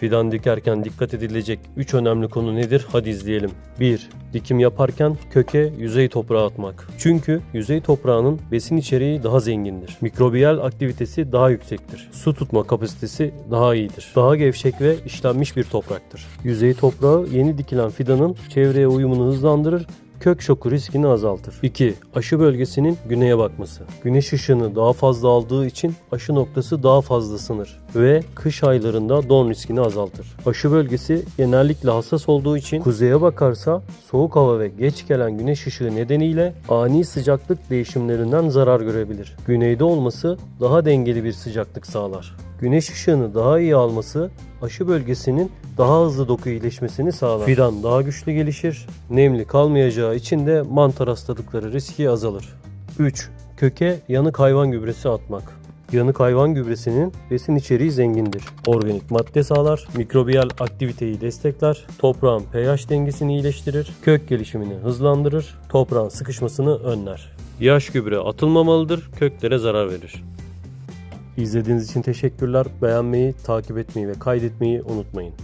Fidan dikerken dikkat edilecek 3 önemli konu nedir? Hadi izleyelim. 1. Dikim yaparken köke yüzey toprağı atmak. Çünkü yüzey toprağının besin içeriği daha zengindir. Mikrobiyal aktivitesi daha yüksektir. Su tutma kapasitesi daha iyidir. Daha gevşek ve işlenmiş bir topraktır. Yüzey toprağı yeni dikilen fidanın çevreye uyumunu hızlandırır kök şoku riskini azaltır. 2. Aşı bölgesinin güneye bakması. Güneş ışığını daha fazla aldığı için aşı noktası daha fazla sınır ve kış aylarında don riskini azaltır. Aşı bölgesi genellikle hassas olduğu için kuzeye bakarsa soğuk hava ve geç gelen güneş ışığı nedeniyle ani sıcaklık değişimlerinden zarar görebilir. Güneyde olması daha dengeli bir sıcaklık sağlar. Güneş ışığını daha iyi alması aşı bölgesinin daha hızlı doku iyileşmesini sağlar. Fidan daha güçlü gelişir. Nemli kalmayacağı için de mantar hastalıkları riski azalır. 3. Köke yanık hayvan gübresi atmak. Yanık hayvan gübresinin besin içeriği zengindir. Organik madde sağlar, mikrobiyal aktiviteyi destekler, toprağın pH dengesini iyileştirir, kök gelişimini hızlandırır, toprağın sıkışmasını önler. Yaş gübre atılmamalıdır, köklere zarar verir. İzlediğiniz için teşekkürler. Beğenmeyi, takip etmeyi ve kaydetmeyi unutmayın.